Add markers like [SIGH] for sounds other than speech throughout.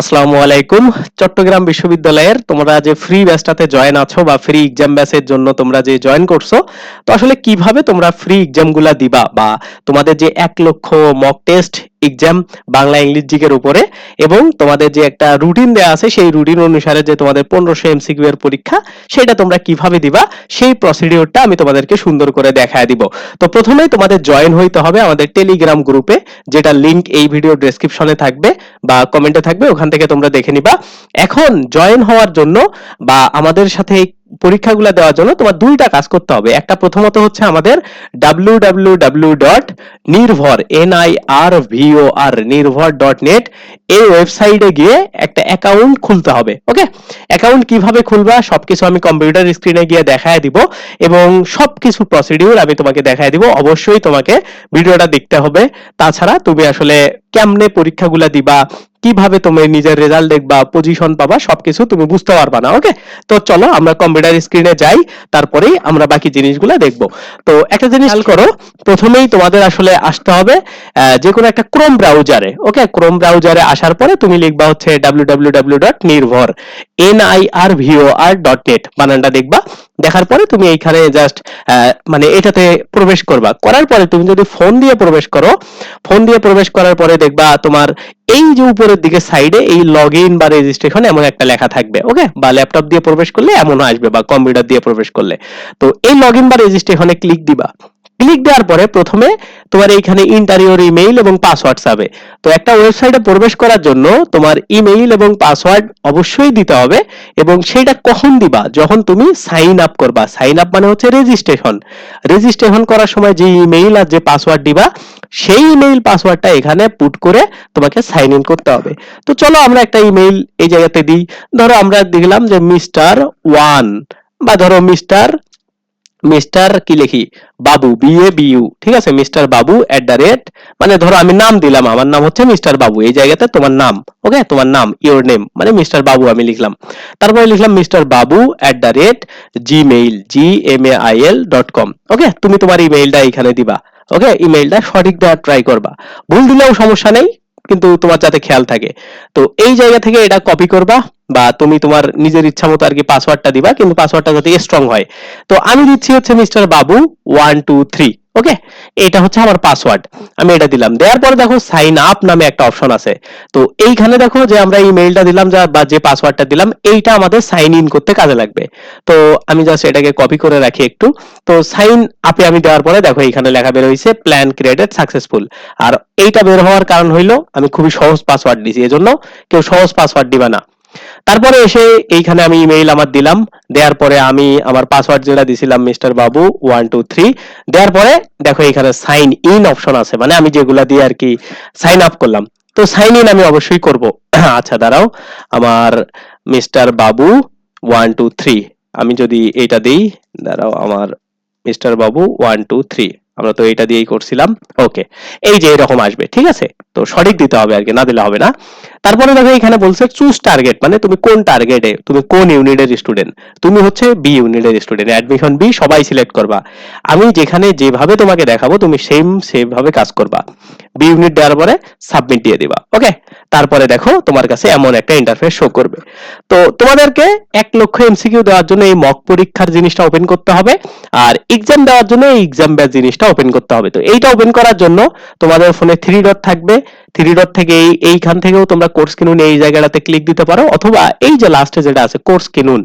আসসালামু আলাইকুম। চট্টগ্রাম বিশ্ববিদ্যালয়ের তোমরা যে ফ্রি ব্যাচটাতে জয়েন আছো বা ফ্রি এক্সাম ব্যাচের জন্য তোমরা যে জয়েন করছ, তো আসলে কীভাবে তোমরা ফ্রি এক্সামগুলা দিবা বা তোমাদের যে এক লক্ষ mock test exam Bangla English জিকের উপরে এবং তোমাদের যে একটা রুটিন দেওয়া আছে সেই রুটিন অনুসারে যে তোমাদের পনেরোশো এমসিকিউ এর পরীক্ষা সেটা তোমরা কীভাবে দিবা সেই প্রসিডিওরটা আমি তোমাদেরকে সুন্দর করে দেখায় দিব। তো প্রথমেই তোমাদের জয়েন হইতে হবে আমাদের টেলিগ্রাম গ্রুপে যেটা লিংক এই ভিডিও ডেসক্রিপশনে থাকবে বা কমেন্টে থাকবে, ওখান থেকে তোমরা দেখে নিবা। এখন জয়েন হওয়ার জন্য বা আমাদের সাথে পরীক্ষাগুলো দেওয়ার জন্য তোমার দুইটা কাজ করতে হবে। একটা প্রথমত হচ্ছে আমাদের ডাব্লিউ ডট নির্ভর N I R V O R নির্ভর ডট নেট এই ওয়েবসাইটে গিয়ে একটা অ্যাকাউন্ট খুলতে হবে ওকে অ্যাকাউন্ট কীভাবে খুলবা সবকিছু আমি কম্পিউটার স্ক্রিনে গিয়ে দেখায় দিব এবং সবকিছু প্রসিডিউর আমি তোমাকে দেখায় দিব। অবশ্যই তোমাকে ভিডিওটা দেখতে হবে। তাছাড়া তুমি আসলে কেমনে পরীক্ষাগুলা দিবা কীভাবে তুমি নিজের রেজাল্ট দেখবা পজিশন পাবা সবকিছু তুমি বুঝতে পারবা না ওকে তো চলো আমরা কম্পিউটার স্ক্রিনে যাই তারপরেই আমরা বাকি জিনিসগুলো দেখব। তো একটা জিনিস খেয়াল করো প্রথমেই তোমাদের আসলে আসতে হবে যে কোনো একটা ক্রোম ব্রাউজারে ওকে ক্রোম ব্রাউজারে আসার পরে তুমি লিখবা হচ্ছে www.নির্ভর N I R V O R dot net বানানটা দেখবা। দেখার পরে তুমি এইখানে জাস্ট মানে এটাতে প্রবেশ করবা। করার পরে তুমি যদি ফোন দিয়ে প্রবেশ করো ফোন দিয়ে প্রবেশ করার পরে দেখবা তোমার এই যে উপরের দিকে সাইডে এই লগ ইন বা রেজিস্ট্রেশন এমন একটা লেখা থাকবে ওকে বা ল্যাপটপ দিয়ে প্রবেশ করলে এমন আসবে বা কম্পিউটার দিয়ে প্রবেশ করলে। তো এই লগ ইন বা রেজিস্ট্রেশনে ক্লিক দিবা। ক্লিক দেওয়ার পরে প্রথমে তোমার এইখানে ইন্টারিয়র ইমেইল এবং পাসওয়ার্ড চাবে তো একটা ওয়েবসাইটে প্রবেশ করার জন্য তোমার ইমেইল এবং পাসওয়ার্ড অবশ্যই দিতে হবে এবং সেটা কখন দিবা? যখন তুমি সাইন আপ করবা। সাইন আপ মানে হচ্ছে রেজিস্ট্রেশন রেজিস্ট্রেশন করার সময় যে ইমেইল আর যে পাসওয়ার্ড দিবা, সেই ইমেইল পাসওয়ার্ডটা এখানে পুট করে তোমাকে সাইন ইন করতে হবে। তো চলো আমরা একটা ইমেইল এই জায়গাতে দিই। ধরো আমরা দিলাম যে মিস্টার ওয়ান বা ধরো মিস্টার মিস্টার কি লিখি? বাবু বি এ বি ইউ ঠিক আছে? Mister Babu at the rate মানে ধরো আমি নাম দিলাম, আমার নাম হচ্ছে মিস্টার বাবু, এই জায়গাতে তোমার নাম ওকে তোমার নাম ইওর নেম মানে মিস্টার বাবু আমি লিখলাম। তারপরে লিখলাম mister Babu at the rate gmail G M A I L dot com okay তুমি তোমার ইমেইলটা এখানে দিবা ওকে ইমেইলটা সঠিক দেওয়ার ট্রাই করবা। ভুল দিলেও সমস্যা নেই, কিন্তু তোমার যাতে খেয়াল থাকে। তো এই জায়গা থেকে এটা কপি করবা বা তুমি তোমার নিজের ইচ্ছা মতো আর কি পাসওয়ার্ডটা দিবা, কিন্তু পাসওয়ার্ডটা যাতে স্ট্রং হয়। তো আমি দিচ্ছি হচ্ছে মিস্টার বাবু ওয়ান টু থ্রি ওকে এটা হচ্ছে আমার পাসওয়ার্ড আমি এটা দিলাম। দেওয়ার পরে দেখো সাইন আপ নামে একটা অপশন আছে। তো এইখানে দেখো যে আমরা ইমেইলটা দিলাম যা, বা যে পাসওয়ার্ডটা দিলাম, এইটা আমাদের সাইন ইন করতে কাজে লাগবে। তো আমি জাস্ট এটাকে কপি করে রাখি একটু। তো সাইন আপে আমি দেওয়ার পরে দেখো এখানে লেখা বের হয়েছে প্ল্যান ক্রিয়েটেড সাকসেসফুল আর এইটা বের হওয়ার কারণ হইল, আমি খুবই সহজ পাসওয়ার্ড দিছি। এজন্য কেউ সহজ পাসওয়ার্ড দিবা না। তারপরে এসে এইখানে আমি ইমেইল আমার দিলাম। দেওয়ার পরে আমি আমার পাসওয়ার্ড যেটা দিছিলাম মিস্টার বাবু ওয়ান টু থ্রি দেওয়ার পরে দেখো এখানে সাইন ইন অপশন আছে। মানে আমি যেগুলা দিয়ে আর কি সাইন আপ করলাম। তো সাইন ইন আমি অবশ্যই করব। [CLEARS THROAT] আচ্ছা দাঁড়াও। আমার মিস্টার বাবু ওয়ান টু থ্রি আমি যদি এটা দিই, দাঁড়াও, আমার মিস্টার বাবু ওয়ান টু থ্রি আমরা তো এটা দিয়েই করছিলাম। ওকে এই যে এরকম আসবে, ঠিক আছে? তো সঠিক দিতে হবে আর কি, না দিলে হবে না। তারপরে দেখো এখানে বলছে চুজ টার্গেট মানে তুমি কোন টার্গেটে তুমি কোন ইউনিটের স্টুডেন্ট তুমি হচ্ছে বি ইউনিটের স্টুডেন্ট অ্যাডমিশন বি সবাই সিলেক্ট করবা। আমি যেখানে যেভাবে তোমাকে দেখাবো, তুমি সেম সেভাবে কাজ করবা। বি ইউনিট দেওয়ার পরে সাবমিট দিয়ে দিবা ওকে তারপরে দেখো তোমার কাছে এমন একটা ইন্টারফেস শো করবে। তো তোমাদেরকে এক লক্ষ এমসিকিউ দেওয়ার জন্য এই মক পরীক্ষার জিনিসটা ওপেন করতে হবে, আর এক্সাম দেওয়ার জন্য এই এক্সাম ব্যাচ জিনিসটা ওপেন করতে হবে। তো এইটা ওপেন করার জন্য তোমাদের ফোনে থ্রি ডট থাকবে থ্রি ডট থেকে এই, এইখান থেকেও তোমরা কোর্স কিনুন এই জায়গাটাতে ক্লিক দিতে পারো, অথবা এই যে লাস্টে যেটা আছে কোর্স কিনুন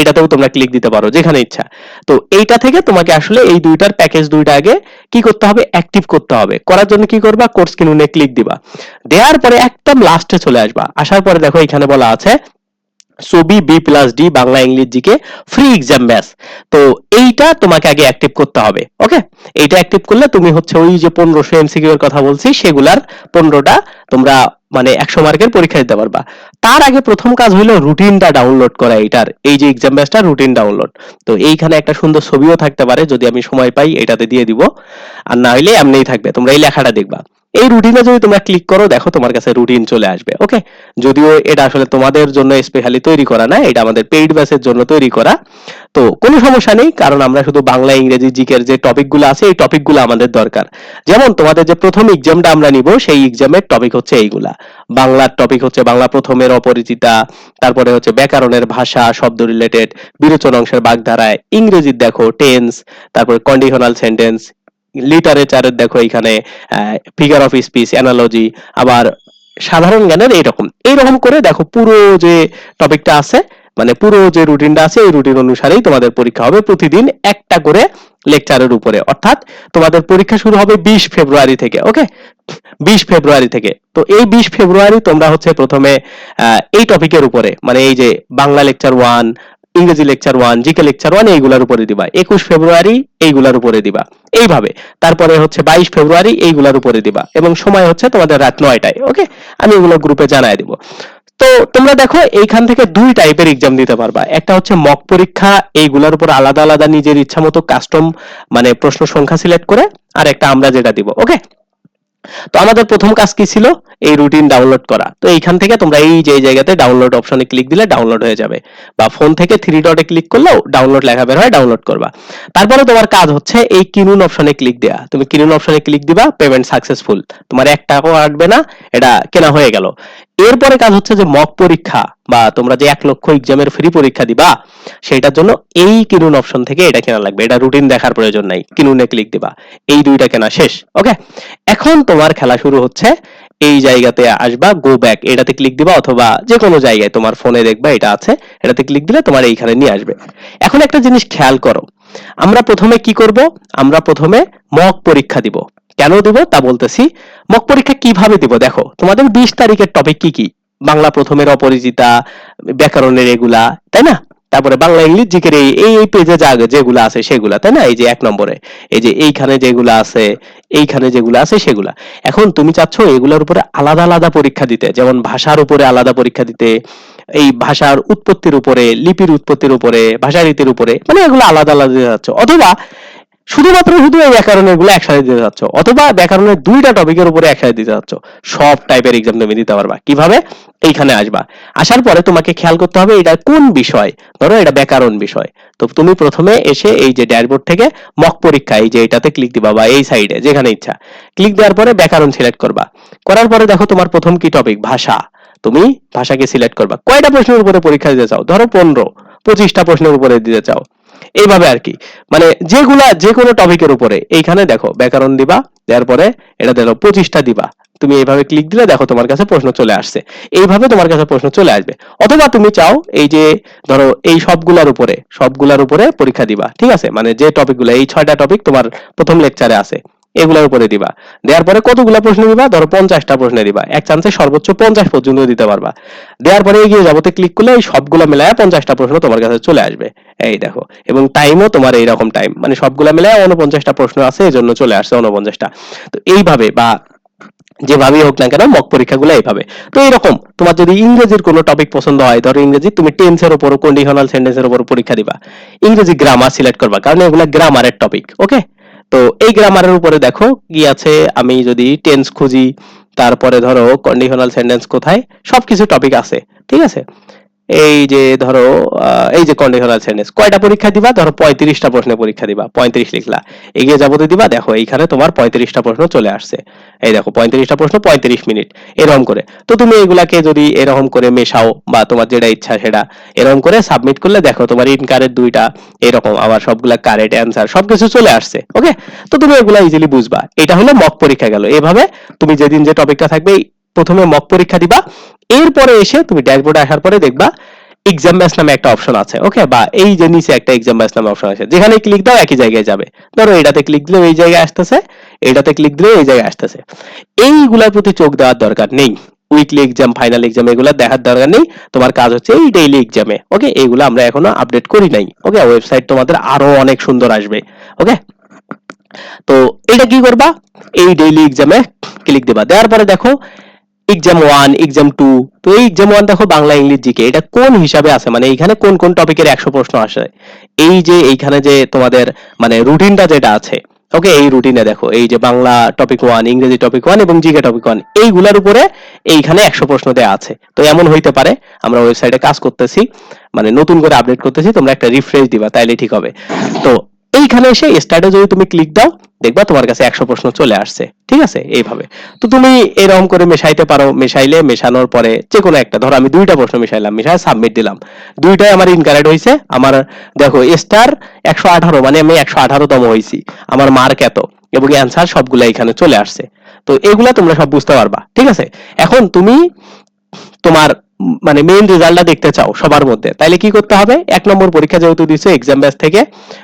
এটাতেও তোমরা ক্লিক দিতে পারো, যেখানে ইচ্ছা। তো এইটা থেকে তোমাকে আসলে এই দুইটার প্যাকেজ দুইটা আগে কি করতে হবে? অ্যাক্টিভ করতে হবে। করার জন্য কি করবা? কোর্স কিনুনে ক্লিক দিবা। দেওয়ার পরে একদম লাস্টে চলে আসবা। আসার পরে দেখো এখানে বলা আছে ছবি B plus D Bangla English GK free exam base তো এইটা তোমাকে আগে অ্যাক্টিভ করতে হবে ওকে এইটা অ্যাক্টিভ করলে তুমি হচ্ছে ওই যে পনেরোশো এমসিকিউ এর কথা বলছি, সেগুলার পনেরোটা তোমরা মানে একশো মার্কের পরীক্ষা দিতে পারবা। তার আগে প্রথম কাজ হলো রুটিনটা ডাউনলোড করা, এইটার, এই যে এক্সাম ব্যাচটা রুটিন ডাউনলোড তো এইখানে একটা সুন্দর ছবিও থাকতে পারে, যদি আমি সময় পাই, এটাতে দিয়ে দিব। আর না হইলে এমনিই থাকবে, তোমরা এই লেখাটা দেখবা। এই রুটিনে যদি তোমরা ক্লিক করো, দেখো তোমার কাছে রুটিন চলে আসবে ওকে যদিও এটা আসলে তোমাদের জন্য স্পেশালি তৈরি করা না, এটা আমাদের পেইড ব্যাচের জন্য তৈরি করা। তো কোনো সমস্যা নেই, কারণ আমরা শুধু বাংলা, ইংরেজি, জিকের যে টপিকগুলো আছে, এই টপিকগুলো আমাদের দরকার। যেমন তোমাদের যে প্রথম এক্সামটা আমরা নিব, সেই এক্সামের টপিক হচ্ছে এইগুলা। বাংলার টপিক হচ্ছে বাংলা প্রথমের অপরিচিতা, তারপরে হচ্ছে ব্যাকরণের ভাষা, শব্দ রিলেটেড বিরোচন অংশের বাগধারায়, ইংরেজির দেখো টেন্স তারপরে কন্ডিশনাল সেন্টেন্স লিটারেচারের দেখো এখানে ফিগার অফ স্পিচ অ্যানালজি আবার সাধারণ জ্ঞানের এইরকম। এইরকম করে দেখো পুরো যে টপিকটা আছে মানে পুরো যে রুটিনটা আছে, এই রুটিন অনুসারেই তোমাদের পরীক্ষা হবে প্রতিদিন একটা করে লেকচারের উপরে। অর্থাৎ তোমাদের পরীক্ষা শুরু হবে বিশ ফেব্রুয়ারি থেকে ওকে বিশ ফেব্রুয়ারি থেকে। তো এই বিশ ফেব্রুয়ারি তোমরা হচ্ছে প্রথমে এই টপিকের উপরে মানে এই যে বাংলা লেকচার ওয়ান ইংরেজি lecture one GK lecture one এইগুলার উপরে দিবা। একুশ ফেব্রুয়ারি, এইগুলার উপরে দিবা। এইভাবে। তারপরে হচ্ছে বাইশ ফেব্রুয়ারি, এইগুলার উপরে দিবা। এবং সময় হচ্ছে তোমাদের রাত নয়টায়, ওকে? আমি এগুলো গ্রুপে জানাই দিব। তো তোমরা দেখো, এইখান থেকে দুই টাইপের এক্সাম দিতে পারবা। একটা হচ্ছে মক পরীক্ষা, এইগুলোর উপর আলাদা আলাদা নিজের ইচ্ছা মতো কাস্টম মানে প্রশ্ন সংখ্যা সিলেক্ট করে আর একটা আমরা যেটা দিব, ওকে? তো আমাদের প্রথম কাজ কি ছিল? এই রুটিন ডাউনলোড করা। তো এইখান থেকে তোমরা এই যে জায়গাতে ডাউনলোড অপশনে ক্লিক দিলে ডাউনলোড হয়ে যাবে। বা ফোন থেকে থ্রি ডটে ক্লিক করলেও ডাউনলোড লেখা বের হয় ডাউনলোড করবা। তারপরে তোমার কাজ হচ্ছে এই কিনুন অপশনে ক্লিক দেয়া। তুমি কিনুন অপশনে ক্লিক দিবা পেমেন্ট সাকসেসফুল তোমার এক টাকাও আসবে না, এটা কেনা হয়ে গেল। এরপরে কাজ হচ্ছে যে মক পরীক্ষা, বা তোমরা যে এক লক্ষ এক্সামের ফ্রি পরীক্ষা দিবা, সেটার জন্য এই কিনুন অপশন থেকে এটা কেনা লাগবে। এটা রুটিন দেখার প্রয়োজন নাই। কিনুনে ক্লিক দিবা। এই দুইটা কেনা শেষ। ওকে এখন তোমার খেলা শুরু হচ্ছে। এই জায়গাতে আসবা গো ব্যাক এটাতে ক্লিক দিবা অথবা যে কোনো জায়গায় তোমার ফোনে দেখবা এটা আছে, এটাতে ক্লিক দিলে তোমার এইখানে নিয়ে আসবে। এখন একটা জিনিস খেয়াল করো, আমরা প্রথমে কি করব? আমরা প্রথমে মক পরীক্ষা দিব। কেন দিব? তা বলতেছি মক পরীক্ষা কীভাবে দিব? দেখো, তোমাদের বিশ তারিখের টপিক কি কি? বাংলা প্রথমের অপরিচিতা, ব্যাকরণের এগুলা, তাই না? তারপরে বাংলা ইংলিশ জিকের এই এই পেজে যা যেগুলো আছে সেগুলা, তাই না? এই যে এক নম্বরে, এই যে এইখানে যেগুলো আছে, এইখানে যেগুলো আছে সেগুলা। এখন তুমি চাচ্ছ এগুলোর উপরে আলাদা আলাদা পরীক্ষা দিতে, যেমন ভাষার উপরে আলাদা পরীক্ষা দিতে, এই ভাষার উৎপত্তির উপরে, লিপির উৎপত্তির উপরে, ভাষারীতির উপরে মানে এগুলো আলাদা আলাদা দিতে চাচ্ছ। অথবা শুধুমাত্র শুধু এই ব্যাকরণেরগুলো একসাথে দিতে চাচ্ছ অথবা ব্যাকরণের দুইটা টপিকের উপরে একসাথে দিতে চাচ্ছ সব টাইপের এক্সাম তুমি দিতে পারবা। কীভাবে? এইখানে আসবা। আসার পরে তোমাকে খেয়াল করতে হবে এটা কোন বিষয়? ধরো এটা ব্যাকরণ বিষয়। তো তুমি প্রথমে এসে এই যে ড্যাশবোর্ড থেকে মক পরীক্ষা, এই যে এটাতে ক্লিক দিবা বা এই সাইডে যেখানে ইচ্ছা। ক্লিক দেওয়ার পরে ব্যাকরণ সিলেক্ট করবা। করার পরে দেখো তোমার প্রথম কি টপিক ভাষা। তুমি ভাষাকে সিলেক্ট করবা। কয়টা প্রশ্নের উপরে পরীক্ষা দিতে চাও? ধরো পনেরো। পঁচিশটা প্রশ্নের উপরে দিতে চাও। এইভাবে আর কি। মানে যেগুলা যে কোনো টপিকের উপরে। এইখানে দেখো, ব্যাকরণ দিবা, দেওয়ার পরে এটা দেখো পঁচিশটা দিবা। তুমি এইভাবে ক্লিক দিলে দেখো তোমার কাছে প্রশ্ন চলে আসছে। এইভাবে তোমার কাছে প্রশ্ন চলে আসবে। অথবা তুমি চাও এই যে, ধরো এই সবগুলার উপরে সবগুলার উপরে পরীক্ষা দিবা। ঠিক আছে? মানে যে টপিকগুলো এই ছয়টা টপিক তোমার প্রথম লেকচারে আছে। এগুলোর উপরে দিবা। দেওয়ার পরে কতগুলা প্রশ্ন দিবা? ধরো পঞ্চাশটা প্রশ্ন দিবা। এক চান্সে সর্বোচ্চ পঞ্চাশ পর্যন্ত দিতে পারবা। দেওয়ার পরে এগিয়ে যাবতে ক্লিক করলে ওই সবগুলো মিলায় পঞ্চাশটা প্রশ্ন তোমার কাছে চলে আসবে। এই দেখো। এবং টাইমও তোমার এইরকম টাইম মানে সবগুলা মিলায় উনপঞ্চাশটা প্রশ্ন আছে এই জন্য চলে আসছে উনপঞ্চাশটা তো এইভাবে বা যেভাবেই হোক না কেন মক পরীক্ষাগুলো এইভাবে। তো এরকম তোমার যদি ইংরেজির কোনো টপিক পছন্দ হয়, ধরো ইংরেজি, তুমি টেন্সের উপর কন্ডিশনাল সেন্টেন্সের উপর পরীক্ষা দিবা। ইংরেজি গ্রামার সিলেক্ট করবা, কারণ এগুলা গ্রামারের টপিক ওকে তো এই গ্রামারের উপরে দেখো কি আছে, আমি যদি টেন্স খুঁজি, তারপরে ধরো কন্ডিশনাল সেন্টেন্স কোথায়, সবকিছু টপিক আছে, ঠিক আছে? এই যে ধরো এই যে কন্ডিশনাল সেন্টেন্স কয়টা পরীক্ষা দিবা? ধরো পঁয়ত্রিশটা প্রশ্নের পরীক্ষা দিবা, পঁয়ত্রিশ লিখলা। এগিয়ে যাবতে দিবা, দেখো এইখানে তোমার পঁয়ত্রিশটা প্রশ্ন চলে আসছে। এই দেখো, পঁয়ত্রিশটা প্রশ্ন, পঁয়ত্রিশ মিনিট, এরকম করে। তো তুমি এগুলাকে যদি এরকম করে মেশাও, বা তোমার যেটা ইচ্ছা সেটা এরকম করে সাবমিট করলে, দেখো তোমার ইনকারের দুইটা, এরকম আবার সবগুলা কারেক্ট অ্যান্সার সবকিছু চলে আসছে ওকে তো তুমি এগুলা ইজিলি বুঝবা। এটা হলো মক পরীক্ষা গেল। এভাবে তুমি যেদিন যে টপিকটা থাকবে প্রথমে মক পরীক্ষা দিবা, এরপরে এসে তুমি ড্যাশবোর্ডে আসার পরে দেখবা এক্সাম ব্যাচ নামে একটা অপশন আছে ওকে বা এই যে নিচে একটা এক্সাম ব্যাচ নামে অপশন আছে, যেখানে ক্লিক দাও একই জায়গায় যাবে। ধরো এটাতে ক্লিক দিলে এই জায়গায় আসতেছে, এটাতে ক্লিক দিলে এই জায়গায় আসতেছে। এইগুলার প্রতি চোখ দেওয়ার দরকার নেই। উইকলি এক্সাম ফাইনাল এক্সাম এগুলো দেখার দরকার নেই। তোমার কাজ হচ্ছে এই ডেইলি এক্সামে ওকে এগুলো আমরা এখনও আপডেট করি নাই ওকে ওয়েবসাইট তোমাদের আরও অনেক সুন্দর আসবে ওকে তো এটা কি করবা? এই ডেইলি এক্সামে ক্লিক দেবা। দেওয়ার পরে দেখো এক্সাম ওয়ান এক্সাম টু তো এই এক্সাম ওয়ান দেখো বাংলা, ইংলিশ, জিকে, এটা কোন হিসাবে আছে? মানে এইখানে কোন কোন টপিকের একশো প্রশ্ন আসে? এই যে এইখানে যে তোমাদের মানে রুটিনটা যেটা আছে ওকে এই রুটিনে দেখো, এই যে বাংলা টপিক ওয়ান ইংরেজি টপিক ওয়ান এবং জিকে টপিক ওয়ান এইগুলার উপরে এইখানে একশো প্রশ্ন দেওয়া আছে। তো এমন হইতে পারে, আমরা ওয়েবসাইটে কাজ করতেছি মানে নতুন করে আপডেট করতেছি, তোমরা একটা রিফ্রেশ দিবা, তাইলে ঠিক হবে। তো এইখানে এসে স্টার্টে যদি তুমি ক্লিক দাও, দেখবা তোমার কাছে একশো প্রশ্ন চলে আসছে। ঠিক আছে? এইভাবে। তো তুমি এরকম করে মেশাইতে পারো। মেশাইলে মেশানোর পরে যে কোনো একটা, ধরো আমি দুইটা প্রশ্ন মেশাইলাম মেশাই সাবমিট দিলাম। দুইটাই আমার ইনকারেক্ট হয়েছে আমার, দেখো স্টার একশো আঠারো মানে আমি একশো আঠারোতম হয়েছি আমার মার্ক এত, এবং অ্যান্সার সবগুলা এখানে চলে আসছে। তো এগুলা তোমরা সব বুঝতে পারবা। ঠিক আছে? এখন তুমি তোমার মানে মেইন রেজাল্টটা দেখতে চাও সবার মধ্যে। তাইলে কি করতে হবে? এক নম্বর পরীক্ষা যেহেতু দিছে এক্সাম ব্যাচ থেকে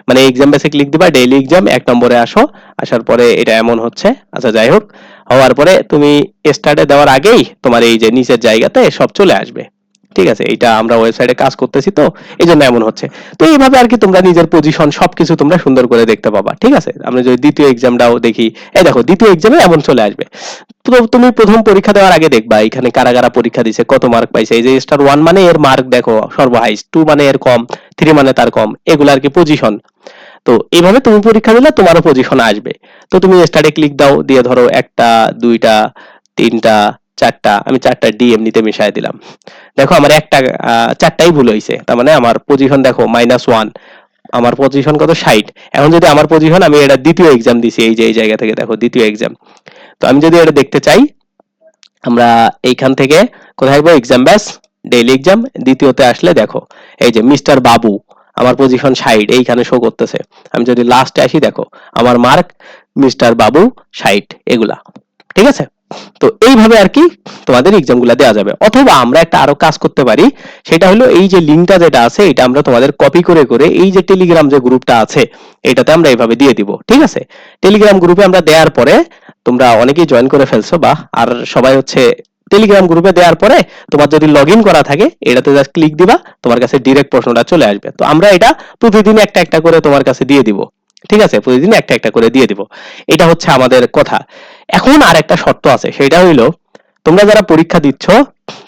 মানে এক্সাম ব্যাচে ক্লিক দিবা ডেইলি এক্সাম এক নম্বরে আসো, আসার পরে এটা এমন হচ্ছে। আচ্ছা যাই হোক, হওয়ার পরে তুমি স্টার্টে দেওয়ার আগেই তোমার এই যে নিচের জায়গাতে সব চলে আসবে। ঠিক আছে এটা আমরা ওয়েবসাইটে কাজ করতেছি তো এই জন্য এমন হচ্ছে। তো এইভাবে আর কি তোমরা নিজের পজিশন সবকিছু তোমরা সুন্দর করে দেখতে পাবা, ঠিক আছে? আমরা যদি দ্বিতীয় এক্সামটাও দেখি, এই দেখো, দ্বিতীয় এক্সামে এমন চলে আসবে। তো তুমি প্রথম পরীক্ষা দেওয়ার আগে দেখবা এখানে কারা কারা পরীক্ষা দিছে, কত মার্ক পাইছে, এই যে স্টার ওয়ান মানে এর মার্ক দেখো, সর্বহাইস্ট টু মানে এর কম থ্রি মানে তার কম, এগুলো আর কি পজিশন তো এইভাবে তুমি পরীক্ষা দিলে তোমারও পজিশন আসবে। তো তুমি স্টার্টে ক্লিক দাও, দিয়ে ধরো একটা, দুইটা, তিনটা চারটা, আমি চারটা ডি এমনিতে মিশাই দিলাম। দেখো আমার একটা চারটাই ভুল হয়েছে তার মানে আমার পজিশন দেখো মাইনাস ওয়ান আমার পজিশন কত? ষাট। এখন যদি আমার পজিশন আমি এটা দ্বিতীয় এক্সাম দিছি এই যে, এই জায়গা থেকে। দেখো, দ্বিতীয় এক্সাম তো আমি যদি এটা দেখতে চাই, আমরা এইখান থেকে কোথায় go exam base daily exam দ্বিতীয়তে আসলে দেখো, এই যে মিস্টার বাবু, আমার পজিশন ষাট, এইখানে শো করতেছে। আমি যদি লাস্টে আসি, দেখো, আমার মার্ক মিস্টার বাবু ষাট, এগুলা। ঠিক আছে? তো এইভাবে আর কি তোমাদের এক্সামগুলা দেওয়া যাবে। অথবা আমরা একটা আরও কাজ করতে পারি, সেটা হলো এই যে লিঙ্কটা যেটা আছে, এটা আমরা তোমাদের কপি করে করে এই যে টেলিগ্রাম যে গ্রুপটা আছে, এটাতে আমরা এইভাবে দিয়ে দিব, ঠিক আছে? টেলিগ্রাম গ্রুপে আমরা দেওয়ার পরে তোমরা অনেকেই জয়েন করে ফেলছো বা, আর সবাই হচ্ছে টেলিগ্রাম গ্রুপে দেওয়ার পরে তোমার যদি লগ করা থাকে, এটাতে জাস্ট ক্লিক দিবা, তোমার কাছে ডিরেক্ট প্রশ্নটা চলে আসবে। তো আমরা এটা প্রতিদিন একটা একটা করে তোমার কাছে দিয়ে দিব, ঠিক আছে? প্রতিদিন একটা একটা করে দিয়ে দিব। এটা হচ্ছে আমাদের কথা। এখন আর একটা শর্ত আছে, সেটা হইল, তোমরা যারা পরীক্ষা দিচ্ছ,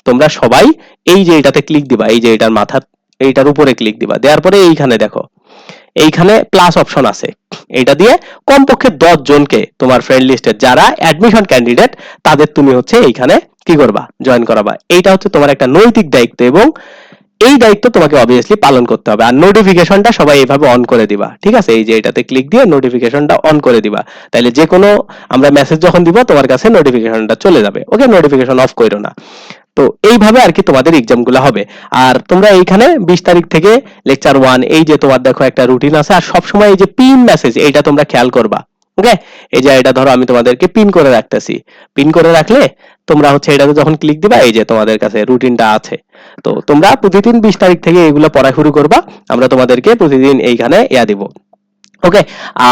তোমরা সবাই এই যে এটাতে ক্লিক দিবা, এই যে এটার মাথা, এইটার উপরে ক্লিক দিবা। দেওয়ার পরে এইখানে দেখো, এইখানে প্লাস অপশন আছে। এটা দিয়ে কমপক্ষে দশ জনকে তোমার ফ্রেন্ড লিস্টে যারা অ্যাডমিশন ক্যান্ডিডেট তাদের তুমি হচ্ছে এইখানে কি করবা? জয়েন করাবা। এইটা হচ্ছে তোমার একটা নৈতিক দায়িত্ব এবং এই দায়িত্ব তোমাকে অবভিয়াসলি পালন করতে হবে। আর নোটিফিকেশনটা সবাই এইভাবে অন করে দিবা, ঠিক আছে? এই যে এটাতে ক্লিক দিয়ে নোটিফিকেশনটা অন করে দিবা। তাইলে যে কোনো, আমরা মেসেজ যখন দিব, তোমার কাছে নোটিফিকেশনটা চলে যাবে। ওকে নোটিফিকেশন অফ করো না। তো এইভাবে আর কি তোমাদের এক্সামগুলো হবে। আর তোমরা এইখানে বিশ তারিখ থেকে লেকচার ওয়ান এই যে তোমার দেখো একটা রুটিন আছে। আর সবসময় এই যে পিন মেসেজ এইটা তোমরা খেয়াল করবা। ওকে এই যে এটা ধরো আমি তোমাদেরকে পিন করে রাখতেছি। পিন করে রাখলে তোমরা হচ্ছে এটাতে যখন ক্লিক দিবা, এই যে তোমাদের কাছে রুটিনটা আছে। তো তোমরা প্রতিদিন বিশ তারিখ থেকে এগুলো পড়া শুরু করবা, আমরা তোমাদেরকে প্রতিদিন এইখানে ইয়া দিব। ওকে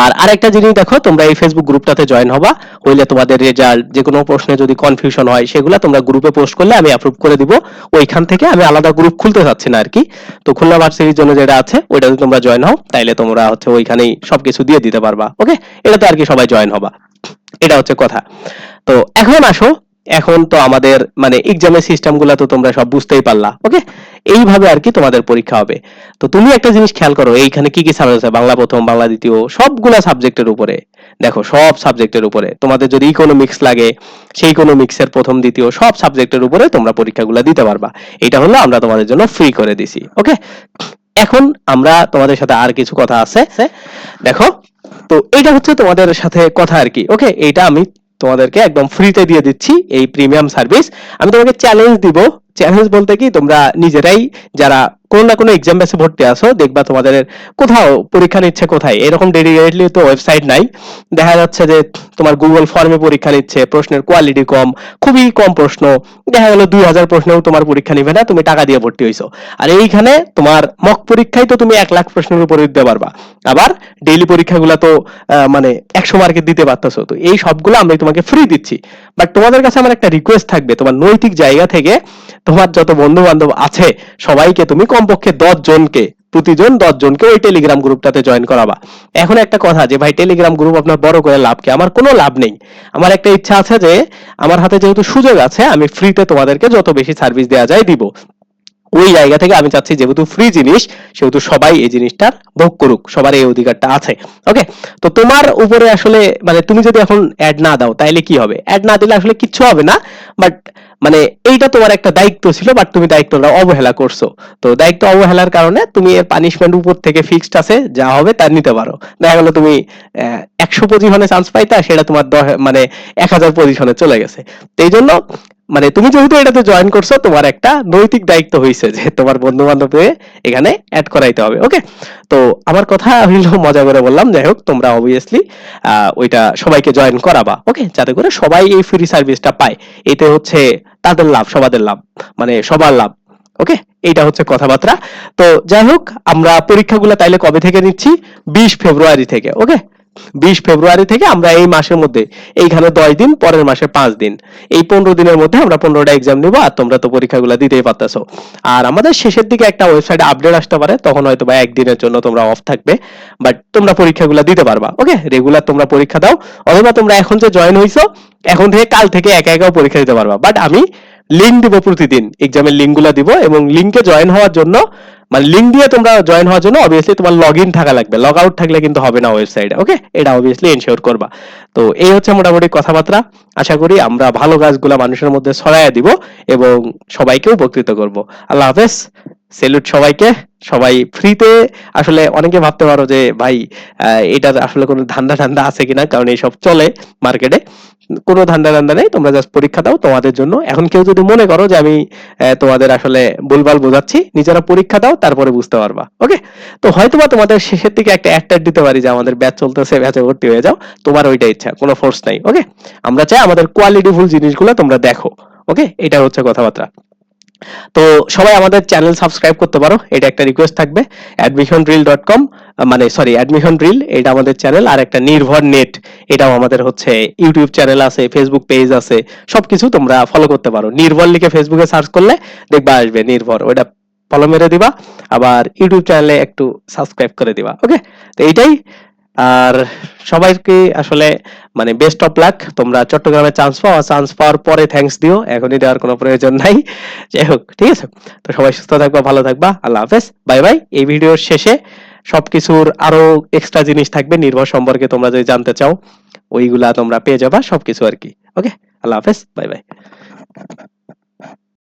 আর আরেকটা জিনিস দেখো, তোমরা এই ফেসবুক গ্রুপটাতে জয়েন হবা, হইলে তোমাদের রেজাল্ট যে কোনো প্রশ্নে যদি কনফিউশন হয় সেগুলো তোমরা গ্রুপে পোস্ট করলে আমি অ্যাপ্রুভ করে দিব। ওইখান থেকে আমি আলাদা গ্রুপ খুলতে চাচ্ছি না আর কি তো খুলনা ভার্সিটির জন্য যেটা আছে, ওইটাতে তোমরা জয়েন হও, তাইলে তোমরা হচ্ছে ওইখানেই সবকিছু দিয়ে দিতে পারবা। ওকে এটাতে আর কি সবাই জয়েন হবা। এটা হচ্ছে কথা। তো এখন আসো, এখন তো আমাদের মানে এক্সামের সিস্টেমগুলা তো তোমরা সব বুঝতেই পারলা। ওকে এইভাবে আর কি তোমাদের পরীক্ষা হবে। তো তুমি একটা জিনিস খেয়াল করো, এইখানে কি কি সাবজেক্ট আছে? বাংলা প্রথম, বাংলা দ্বিতীয়, সবগুলা সাবজেক্টের উপরে। দেখো, সব সাবজেক্টের উপরে। তোমাদের যদি ইকোনমিক্স লাগে, সেই ইকোনমিক্সের প্রথম, দ্বিতীয়, সব সাবজেক্টের উপরে তোমরা পরীক্ষাগুলো দিতে পারবা। এটা হলো আমরা তোমাদের জন্য ফ্রি করে দিছি ওকে এখন আমরা তোমাদের সাথে আর কিছু কথা আছে। দেখো, তো এটা হচ্ছে তোমাদের সাথে কথা আর কি ওকে এটা আমি তোমাদেরকে একদম ফ্রিতে দিয়ে দিচ্ছি এই প্রিমিয়াম সার্ভিস আমি তোমাকে চ্যালেঞ্জ দিব। চ্যালেঞ্জ বলতে কি, তোমরা নিজেরাই যারা কোনো না কোনো এক্সাম বেসে ভর্তি আসো দেখবা তোমাদের কোথাও পরীক্ষা নিচ্ছে কোথায়। এরকম ডেডিকেটলি তো ওয়েবসাইট নাই। দেখা যাচ্ছে যে তোমার গুগল ফর্মে পরীক্ষা নিচ্ছে, প্রশ্নের কোয়ালিটি কম, খুবই কম প্রশ্ন। দেখা গেল দুই হাজার প্রশ্নেও তোমার পরীক্ষা নিবে না, তুমি টাকা দিয়ে ভর্তি হইছো। আর এইখানে তোমার মক পরীক্ষায় তো তুমি এক লাখ প্রশ্নের উপরে দিতে পারবা। আবার ডেইলি পরীক্ষাগুলো তো মানে একশো মার্কের দিতে পারতেছো। তো এই সবগুলো আমরা তোমাকে ফ্রি দিচ্ছি। বাট তোমাদের কাছে আমার একটা রিকোয়েস্ট থাকবে, তোমার নৈতিক জায়গা থেকে তোমার যত বন্ধু বান্ধব আছে, সবাইকে তুমি কমপক্ষে দশ জনকে প্রতিজন দশ জনকে ওই টেলিগ্রাম গ্রুপটাতে জয়েন করাবা। এখন একটা কথা যে, ভাই টেলিগ্রাম গ্রুপ আপনার বড় করে লাভ কি? আমার কোনো লাভ নেই। আমার একটা ইচ্ছা আছে যে, আমার হাতে যেহেতু সুযোগ আছে, আমি ফ্রিতে তোমাদেরকে যত বেশি সার্ভিস দেওয়া যায় দিব। ওই জায়গা থেকে আমি চাচ্ছি যেহেতু ফ্রি জিনিস, সেহেতু সবাই এই জিনিসটার ভোগ করুক, সবার এই অধিকারটা আছে। ওকে তো তোমার উপরে আসলে মানে তুমি যদি এখন অ্যাড না দাও, তাইলে কি হবে? অ্যাড না দিলে আসলে কিচ্ছু হবে না বাট মানে এইটা তোমার একটা দায়িত্ব ছিল বাট তুমি দায়িত্বটা অবহেলা করছ। তো দায়িত্ব অবহেলার কারণে তুমি এর পানিশমেন্ট উপর থেকে ফিক্সড আছে, যা হবে তা নিতে পারো। দেখা গেলো তুমি একশো পজিশনে চান্স পাইতা, সেটা তোমার মানে এক হাজার পজিশনে চলে গেছে। তো এই জন্য মানে তুমি যেহেতু এটাতে জয়েন করছ, তোমার একটা নৈতিক দায়িত্ব হয়েছে যে তোমার বন্ধু বান্ধবকে এখানে অ্যাড করাইতে হবে ওকে তো আমার কথা হইল, মজা করে বললাম, যাই হোক, তোমরা অবভিয়াসলি ওইটা সবাইকে জয়েন করাবা ওকে যাতে করে সবাই এই ফ্রি সার্ভিসটা পায়। এতে হচ্ছে তাদের লাভ, সবাদের লাভ মানে সবার লাভ ওকে এইটা হচ্ছে কথাবার্তা। তো যাই হোক, আমরা পরীক্ষাগুলো তাইলে কবে থেকে নিচ্ছি? বিশ ফেব্রুয়ারি থেকে ওকে বিশ ফেব্রুয়ারি থেকে আমরা এই মাসের মধ্যে, এইখানে দশ দিন, পরের মাসে পাঁচ দিন। এই পনেরো দিনের মধ্যে আমরা পনেরোটা এক্সাম নিবো আর তোমরা তো পরীক্ষাগুলো দিতেই পারতেছো। আর আমাদের শেষের দিকে একটা ওয়েবসাইটে আপডেট আসতে পারে, তখন হয়তো বা একদিনের জন্য তোমরা অফ থাকবে বাট তোমরা পরীক্ষাগুলো দিতে পারবা ওকে রেগুলার তোমরা পরীক্ষা দাও, অথবা তোমরা এখন যে জয়েন হইছো, এখন থেকে কাল থেকে একা একাও পরীক্ষা দিতে পারবা। বাট আমি লিঙ্ক দিব প্রতিদিন এক্সামের লিঙ্কগুলো দিব এবং লিঙ্কে জয়েন হওয়ার জন্য মানে লিঙ্ক দিয়ে তোমরা জয়েন হওয়ার জন্য অবভিয়াসলি তোমার লগ ইন থাকা লাগবে। লগ আউট থাকলে কিন্তু হবে না ওয়েবসাইটে ওকে এটা অবভিয়াসলি এনশিওর করবা। তো এই হচ্ছে মোটামুটি কথাবার্তা। আশা করি আমরা ভালো কাজগুলো মানুষের মধ্যে ছড়াইয়া দিব এবং সবাইকে উপকৃত করব। আল্লাহ হাফেজ। সেলুট সবাইকে। সবাই ফ্রিতে আসলে অনেকে ভাবতে পারো যে, ভাই এটার আসলে কোনো ধান্দা ঠান্ডা আছে কিনা? কারণ এইসব চলে মার্কেটে কোনো ধান্দা ধান্দা নেই। তোমরা জাস্ট পরীক্ষা দাও তোমাদের জন্য। এখন কেউ যদি মনে করো যে, আমি তোমাদের আসলে ভুলভাল বোঝাচ্ছি, নিজেরা পরীক্ষা দাও, তারপরে বুঝতে পারবা। ওকে তো হয়তোবা তোমাদের শেষের দিকে একটা অ্যাড দিতে পারি যে, আমাদের ব্যাচ চলতেছে ব্যাচে ভর্তি হয়ে যাও। তোমার ওইটা ইচ্ছা, কোনো ফোর্স নাই। ওকে আমরা চাই আমাদের কোয়ালিটিফুল জিনিসগুলো তোমরা দেখো। ওকে এটা হচ্ছে কথাবার্তা। তো সবাই আমাদের চ্যানেল সাবস্ক্রাইব করতে পারো, এটা একটা রিকোয়েস্ট থাকবে অ্যাডমিশন ড্রিল ডট কম মানে সরি অ্যাডমিশন ড্রিল এটা আমাদের চ্যানেল আর একটা নির্ভর নেট এটাও আমাদের হচ্ছে ইউটিউব চ্যানেল আছে ফেসবুক পেজ আছে, সবকিছু তোমরা ফলো করতে পারো। নির্ভর লিখে ফেসবুকে সার্চ করলে দেখবা আসবে নির্ভর ওটা ফলো মেরে দিবা, আবার ইউটিউব চ্যানেলে একটু সাবস্ক্রাইব করে দিবা ওকে তো এইটাই আর সবাইকে আসলে মানে বেস্ট অফ লাক তোমরা চট্টগ্রামে চান্স পাও চান্স পাওয়ার পরে থ্যাঙ্কস দিও। এখনই দেওয়ার কোনো প্রয়োজন নাই। যাই হোক, ঠিক আছে? তো সবাই সুস্থ থাকবা, ভালো থাকবা। আল্লাহ হাফেজ। Bye bye. এই ভিডিওর শেষে সবকিছুর আরও এক্সট্রা জিনিস থাকবে, নির্ভর সম্পর্কে তোমরা যদি জানতে চাও, ওইগুলা তোমরা পেয়ে যাবা, সবকিছু আর কি। ওকে আল্লাহ হাফেজ। Bye bye.